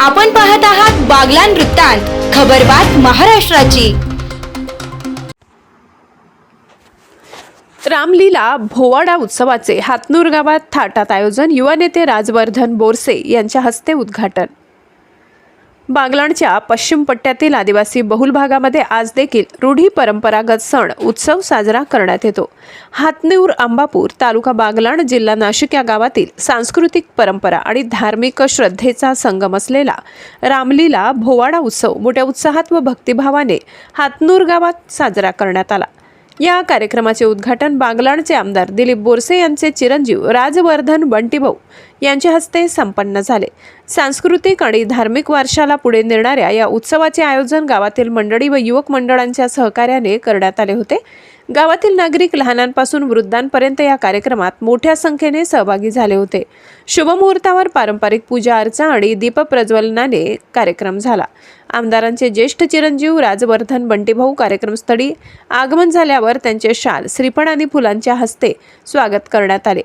आपण पाहत आहात बागलान वृत्तांत खबरबात महाराष्ट्राची. रामलीला भोवाडा उत्सवाचे हातनूर गावात थाटात आयोजन युवा नेते राजवर्धन बोरसे यांच्या हस्ते उद्घाटन. बागलाणच्या पश्चिम पट्ट्यातील आदिवासी बहुल भागामध्ये आज देखील रूढी परंपरागत सण उत्सव साजरा करण्यात येतो. हातनेऊर आंबापूर तालुका बागलाण जिल्हा नाशिक या गावातील सांस्कृतिक परंपरा आणि धार्मिक श्रद्धेचा संगम असलेला रामलीला भोवाडा उत्सव मोठ्या उत्साहात व भक्तिभावाने हातनूर गावात साजरा करण्यात आला. या कार्यक्रमाचे उद्घाटन बागलाणचे आमदार दिलीप बोरसे यांचे चिरंजीव राजवर्धन बंटीभाऊ यांच्या हस्ते संपन्न झाले. सांस्कृतिक आणि धार्मिक वारशाला पुढे नेणाऱ्या या उत्सवाचे आयोजन गावातील मंडळी व युवक मंडळांच्या सहकार्याने करण्यात आले होते. गावातील नागरिक लहानांपासून वृद्धांपर्यंत या कार्यक्रमात मोठ्या संख्येने सहभागी झाले होते. शुभमुहूर्तावर पारंपरिक पूजा अर्चा आणि दीपप्रज्वलनाने कार्यक्रम झाला. आमदारांचे ज्येष्ठ चिरंजीव राजवर्धन बंटीभाऊ कार्यक्रमस्थळी आगमन झाल्यावर त्यांचे शाल श्रीफळ आणि फुलांच्या हस्ते स्वागत करण्यात आले.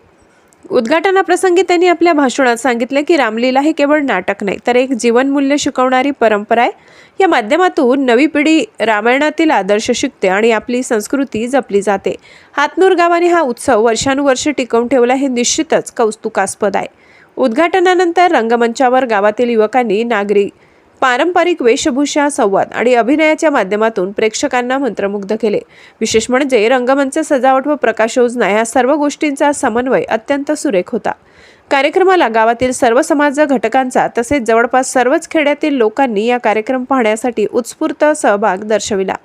उद्घाटनाप्रसंगी त्यांनी आपल्या भाषणात सांगितले की रामलीला हे केवळ नाटक नाही तर एक जीवनमूल्य शिकवणारी परंपरा आहे. या माध्यमातून नवी पिढी रामायणातील आदर्श शिकते आणि आपली संस्कृती जपली जाते. हातनूर गावाने हा उत्सव वर्षानुवर्ष टिकवून ठेवला हे निश्चितच कौतुकास्पद आहे. उद्घाटनानंतर रंगमंचावर गावातील युवकांनी नागरिक पारंपरिक वेशभूषा संवाद आणि अभिनयाच्या माध्यमातून प्रेक्षकांना मंत्रमुग्ध केले. विशेष म्हणजे रंगमंच सजावट व प्रकाशयोजना ह्या सर्व गोष्टींचा समन्वय अत्यंत सुरेख होता. कार्यक्रमाला गावातील सर्व समाज घटकांचा तसेच जवळपास सर्वच खेड्यातील लोकांनी या कार्यक्रम पाहण्यासाठी उत्स्फूर्त सहभाग दर्शविला.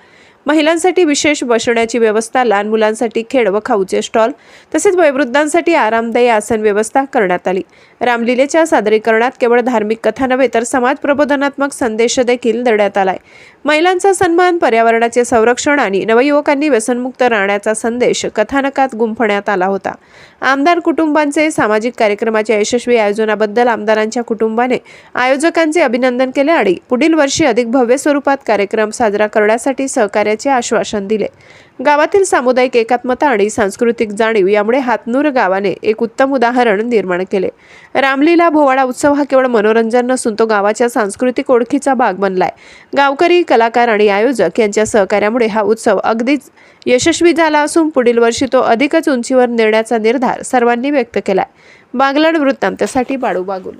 महिलांसाठी विशेष बसण्याची व्यवस्था लहान मुलांसाठी खेळ व खाऊचे स्टॉल तसेच वयोवृद्धांसाठी आरामदायी आसन व्यवस्था करण्यात आली. रामलीलेच्या सादरीकरणात केवळ धार्मिक कथा नव्हे तर समाज प्रबोधनात्मक संदेश देखील देण्यात आलाय. महिलांचा सन्मान पर्यावरणाचे संरक्षण आणि नवयुवकांनी व्यसनमुक्त राहण्याचा संदेश कथानकात गुंफण्यात आला होता. आमदार कुटुंबांचे सामाजिक कार्यक्रमाच्या यशस्वी आयोजनाबद्दल आमदारांच्या कुटुंबाने आयोजकांचे अभिनंदन केले आणि पुढील वर्षी अधिक भव्य स्वरूपात कार्यक्रम साजरा करण्यासाठी सहकार्याचे आश्वासन दिले. गावातील सामुदायिक एकात्मता आणि सांस्कृतिक जाणीव यामुळे हातनूर गावाने एक उत्तम उदाहरण निर्माण केले. रामलीला भोवाडा उत्सव हा केवळ मनोरंजन नसून तो गावाच्या सांस्कृतिक ओळखीचा भाग बनलाय. गावकरी कलाकार आणि आयोजक यांच्या सहकार्यामुळे हा उत्सव अगदीच यशस्वी झाला असून पुढील वर्षी तो अधिकच उंचीवर नेण्याचा निर्धार सर्वांनी व्यक्त केला बागलाड वृत्तांतासाठी बाळू बागुल.